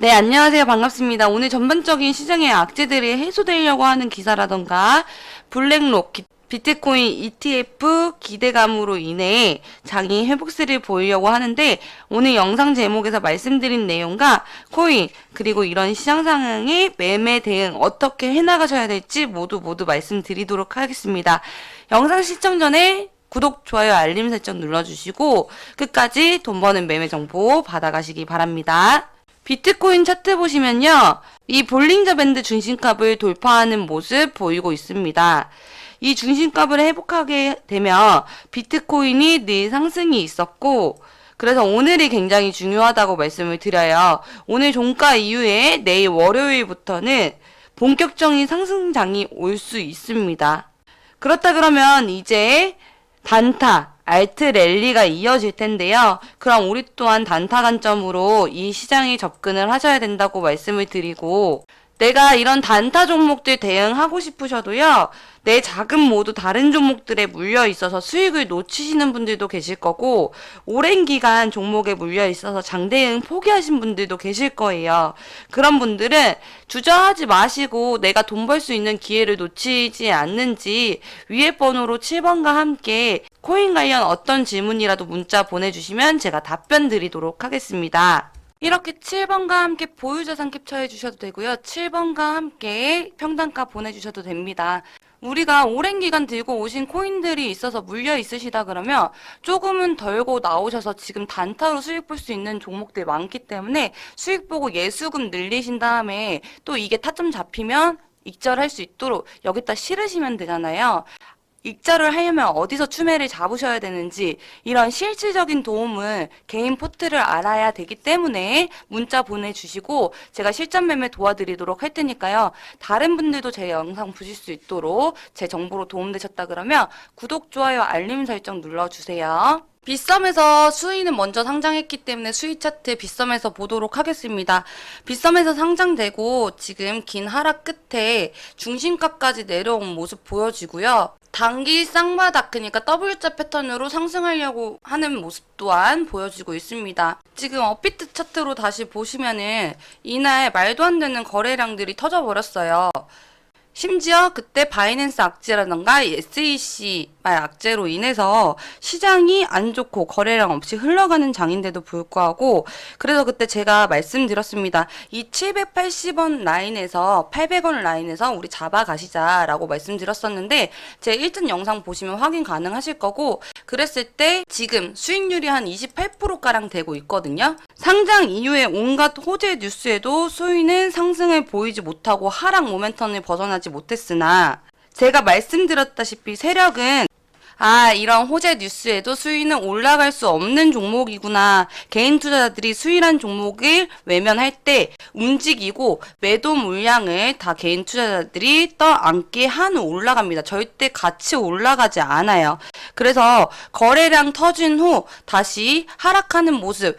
네, 안녕하세요. 반갑습니다. 오늘 전반적인 시장의 악재들이 해소되려고 하는 기사라던가 블랙록, 기- 비트코인 ETF 기대감으로 인해 장이 회복세를 보이려고 하는데 오늘 영상 제목에서 말씀드린 내용과 코인 그리고 이런 시장 상황의 매매 대응 어떻게 해나가셔야 될지 모두 모두 말씀드리도록 하겠습니다. 영상 시청 전에 구독, 좋아요, 알림 설정 눌러주시고 끝까지 돈 버는 매매 정보 받아가시기 바랍니다. 비트코인 차트 보시면요. 이 볼링저 밴드 중심값을 돌파하는 모습 보이고 있습니다. 이 중심값을 회복하게 되면 비트코인이 늘 상승이 있었고 그래서 오늘이 굉장히 중요하다고 말씀을 드려요. 오늘 종가 이후에 내일 월요일부터는 본격적인 상승장이 올 수 있습니다. 그렇다 그러면 이제 단타, 알트 랠리가 이어질 텐데요. 그럼 우리 또한 단타 관점으로 이 시장에 접근을 하셔야 된다고 말씀을 드리고, 내가 이런 단타 종목들 대응하고 싶으셔도요, 내 자금 모두 다른 종목들에 물려 있어서 수익을 놓치시는 분들도 계실 거고, 오랜 기간 종목에 물려 있어서 장대응 포기하신 분들도 계실 거예요. 그런 분들은 주저하지 마시고 내가 돈 벌 수 있는 기회를 놓치지 않는지 위에 번호로 7번과 함께 코인 관련 어떤 질문이라도 문자 보내주시면 제가 답변 드리도록 하겠습니다. 이렇게 7번과 함께 보유자산 캡처해 주셔도 되고요. 7번과 함께 평단가 보내주셔도 됩니다. 우리가 오랜 기간 들고 오신 코인들이 있어서 물려 있으시다 그러면 조금은 덜고 나오셔서 지금 단타로 수익 볼 수 있는 종목들 많기 때문에 수익 보고 예수금 늘리신 다음에 또 이게 타점 잡히면 익절할 수 있도록 여기다 실으시면 되잖아요. 익절을 하려면 어디서 추매를 잡으셔야 되는지 이런 실질적인 도움을 개인 포트를 알아야 되기 때문에 문자 보내주시고 제가 실전 매매 도와드리도록 할 테니까요. 다른 분들도 제 영상 보실 수 있도록 제 정보로 도움되셨다 그러면 구독, 좋아요, 알림 설정 눌러주세요. 빗썸에서 수위는 먼저 상장했기 때문에 수위 차트 빗썸에서 보도록 하겠습니다. 빗썸에서 상장되고 지금 긴 하락 끝에 중심가까지 내려온 모습 보여지고요. 단기 쌍바닥 그러니까 W자 패턴으로 상승하려고 하는 모습 또한 보여지고 있습니다. 지금 업비트 차트로 다시 보시면은 이날 말도 안 되는 거래량들이 터져버렸어요. 심지어 그때 바이낸스 악재라던가 SEC 말 악재로 인해서 시장이 안 좋고 거래량 없이 흘러가는 장인데도 불구하고 그래서 그때 제가 말씀드렸습니다. 이 780원 라인에서 800원 라인에서 우리 잡아가시자라고 말씀드렸었는데 제 일전 영상 보시면 확인 가능하실 거고 그랬을 때 지금 수익률이 한 28%가량 되고 있거든요. 상장 이후에 온갖 호재 뉴스에도 수위는 상승을 보이지 못하고 하락 모멘텀을 벗어나지 못했으나 제가 말씀드렸다시피 세력은 아, 이런 호재 뉴스에도 수위는 올라갈 수 없는 종목이구나. 개인 투자자들이 수위란 종목을 외면할 때 움직이고 매도 물량을 다 개인 투자자들이 떠안게 한 후 올라갑니다. 절대 같이 올라가지 않아요. 그래서 거래량 터진 후 다시 하락하는 모습.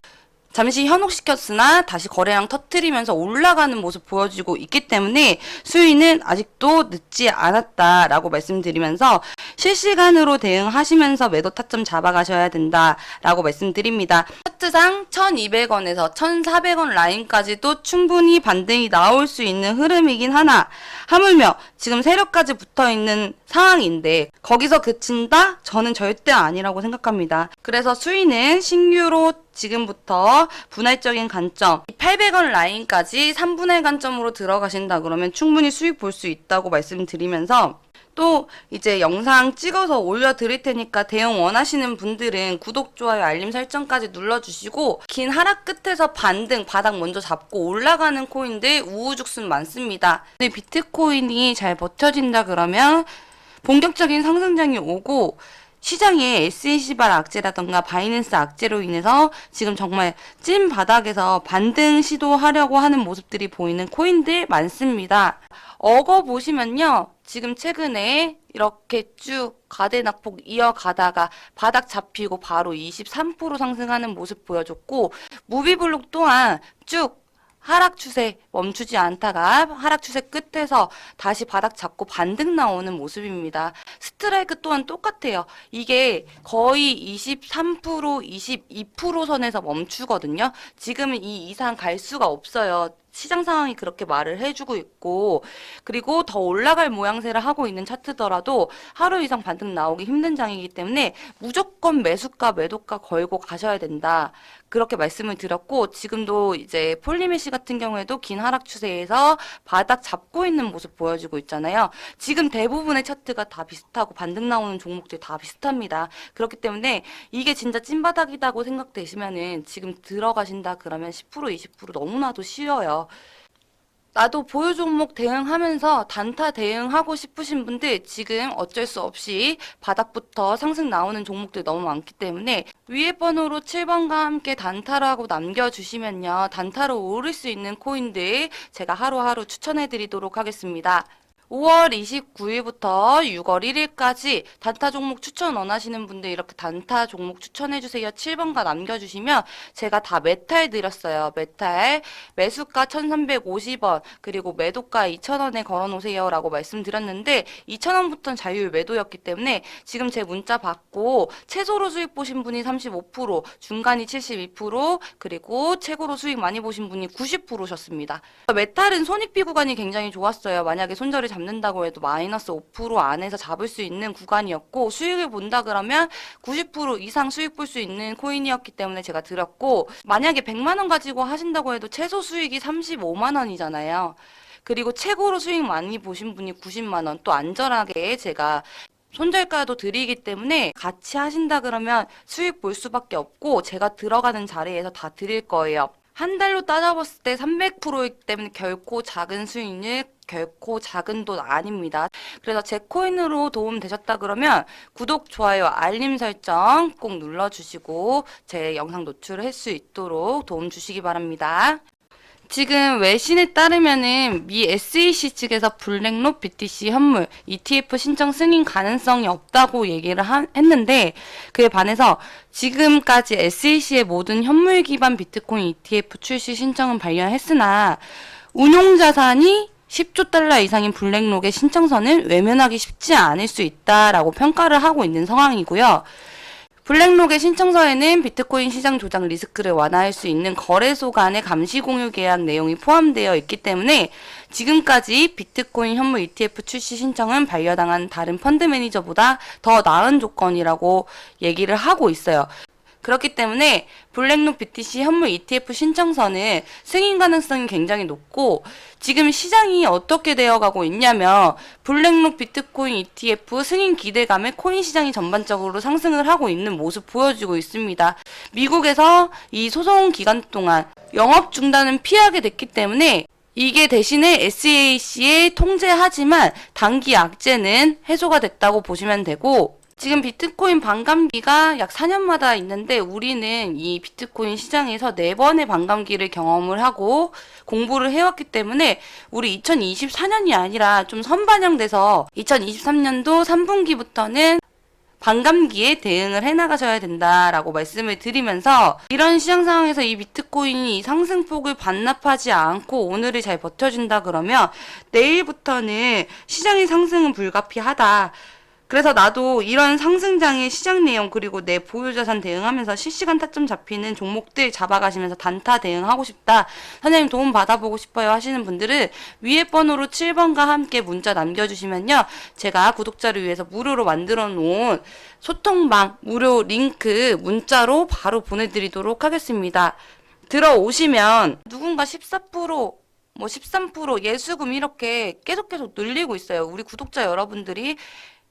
잠시 현혹시켰으나 다시 거래량 터트리면서 올라가는 모습 보여지고 있기 때문에 수위는 아직도 늦지 않았다라고 말씀드리면서 실시간으로 대응하시면서 매도 타점 잡아가셔야 된다라고 말씀드립니다. 차트상 1200원에서 1400원 라인까지도 충분히 반등이 나올 수 있는 흐름이긴 하나 하물며 지금 세력까지 붙어 있는 상황인데 거기서 그친다? 저는 절대 아니라고 생각합니다. 그래서 수위는 신규로 지금부터 분할적인 관점, 800원 라인까지 3분할 관점으로 들어가신다 그러면 충분히 수익 볼 수 있다고 말씀드리면서 또 이제 영상 찍어서 올려 드릴 테니까 대응 원하시는 분들은 구독, 좋아요, 알림 설정까지 눌러주시고 긴 하락 끝에서 반등, 바닥 먼저 잡고 올라가는 코인들 우후죽순 많습니다. 근데 비트코인이 잘 버텨진다 그러면 본격적인 상승장이 오고 시장에 SEC발 악재라던가 바이낸스 악재로 인해서 지금 정말 찐 바닥에서 반등 시도하려고 하는 모습들이 보이는 코인들 많습니다. 어거 보시면요. 지금 최근에 이렇게 쭉 가대 낙폭 이어가다가 바닥 잡히고 바로 23% 상승하는 모습 보여줬고 무비블록 또한 쭉 하락 추세 멈추지 않다가 하락 추세 끝에서 다시 바닥 잡고 반등 나오는 모습입니다. 스트라이크 또한 똑같아요. 이게 거의 23%, 22% 선에서 멈추거든요. 지금은 이 이상 갈 수가 없어요. 시장 상황이 그렇게 말을 해주고 있고, 그리고 더 올라갈 모양새를 하고 있는 차트더라도 하루 이상 반등 나오기 힘든 장이기 때문에 무조건 매수가, 매도가 걸고 가셔야 된다. 그렇게 말씀을 드렸고, 지금도 이제 폴리메시 같은 경우에도 긴 하락 추세에서 바닥 잡고 있는 모습 보여주고 있잖아요. 지금 대부분의 차트가 다 비슷하고 반등 나오는 종목들이 다 비슷합니다. 그렇기 때문에 이게 진짜 찐바닥이다고 생각되시면은 지금 들어가신다 그러면 10% 20% 너무나도 쉬워요. 나도 보유 종목 대응하면서 단타 대응하고 싶으신 분들 지금 어쩔 수 없이 바닥부터 상승 나오는 종목들 너무 많기 때문에 위에 번호로 7번과 함께 단타로 하고 남겨주시면요. 단타로 오를 수 있는 코인들 제가 하루하루 추천해 드리도록 하겠습니다. 5월 29일부터 6월 1일까지 단타 종목 추천 원하시는 분들 이렇게 단타 종목 추천해주세요. 7번가 남겨주시면 제가 다 메탈 드렸어요. 메탈 매수가 1350원 그리고 매도가 2000원에 걸어놓으세요 라고 말씀드렸는데 2000원부터는 자율 매도였기 때문에 지금 제 문자 받고 최소로 수익 보신 분이 35% 중간이 72% 그리고 최고로 수익 많이 보신 분이 90%셨습니다. 메탈은 손익비 구간이 굉장히 좋았어요. 만약에 손절을 잡는다고 해도 마이너스 5% 안에서 잡을 수 있는 구간이었고 수익을 본다 그러면 90% 이상 수익 볼 수 있는 코인이었기 때문에 제가 드렸고 만약에 100만 원 가지고 하신다고 해도 최소 수익이 35만 원이잖아요. 그리고 최고로 수익 많이 보신 분이 90만 원 또 안전하게 제가 손절가도 드리기 때문에 같이 하신다 그러면 수익 볼 수밖에 없고 제가 들어가는 자리에서 다 드릴 거예요. 한 달로 따져봤을 때 300%이기 때문에 결코 작은 수익률, 결코 작은 돈 아닙니다. 그래서 제 코인으로 도움 되셨다 그러면 구독, 좋아요, 알림 설정 꼭 눌러주시고 제 영상 노출할 수 있도록 도움 주시기 바랍니다. 지금 외신에 따르면은 미 SEC 측에서 블랙록 BTC 현물 ETF 신청 승인 가능성이 없다고 얘기를 하- 했는데 그에 반해서 지금까지 SEC의 모든 현물 기반 비트코인 ETF 출시 신청은 발견했으나 운용 자산이 10조 달러 이상인 블랙록의 신청서는 외면하기 쉽지 않을 수 있다라고 평가를 하고 있는 상황이고요. 블랙록의 신청서에는 비트코인 시장 조작 리스크를 완화할 수 있는 거래소 간의 감시 공유 계약 내용이 포함되어 있기 때문에 지금까지 비트코인 현물 ETF 출시 신청은 반려당한 다른 펀드 매니저보다 더 나은 조건이라고 얘기를 하고 있어요. 그렇기 때문에 블랙록 BTC 현물 ETF 신청서는 승인 가능성이 굉장히 높고 지금 시장이 어떻게 되어가고 있냐면 블랙록 비트코인 ETF 승인 기대감에 코인 시장이 전반적으로 상승을 하고 있는 모습 보여주고 있습니다. 미국에서 이 소송 기간 동안 영업 중단은 피하게 됐기 때문에 이게 대신에 SAC에 통제하지만 단기 악재는 해소가 됐다고 보시면 되고 지금 비트코인 반감기가 약 4년마다 있는데 우리는 이 비트코인 시장에서 네번의 반감기를 경험을 하고 공부를 해왔기 때문에 우리 2024년이 아니라 좀 선반영돼서 2023년도 3분기부터는 반감기에 대응을 해나가셔야 된다라고 말씀을 드리면서 이런 시장 상황에서 이 비트코인이 이 상승폭을 반납하지 않고 오늘을 잘 버텨준다 그러면 내일부터는 시장의 상승은 불가피하다. 그래서 나도 이런 상승장의 시장 내용 그리고 내 보유자산 대응하면서 실시간 타점 잡히는 종목들 잡아가시면서 단타 대응하고 싶다. 선생님 도움 받아보고 싶어요 하시는 분들은 위에 번호로 7번과 함께 문자 남겨주시면요. 제가 구독자를 위해서 무료로 만들어 놓은 소통방 무료 링크 문자로 바로 보내드리도록 하겠습니다. 들어오시면 누군가 14%뭐 13% 예수금 이렇게 계속 계속 늘리고 있어요. 우리 구독자 여러분들이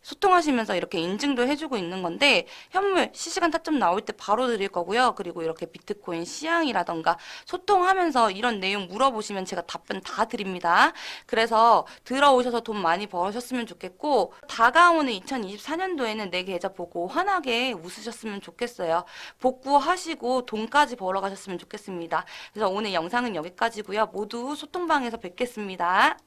소통하시면서 이렇게 인증도 해주고 있는 건데 현물 실시간 타점 나올 때 바로 드릴 거고요. 그리고 이렇게 비트코인 시향이라던가 소통하면서 이런 내용 물어보시면 제가 답변 다 드립니다. 그래서 들어오셔서 돈 많이 벌으셨으면 좋겠고 다가오는 2024년도에는 내 계좌 보고 환하게 웃으셨으면 좋겠어요. 복구하시고 돈까지 벌어 가셨으면 좋겠습니다. 그래서 오늘 영상은 여기까지고요. 모두 소통방에서 뵙겠습니다.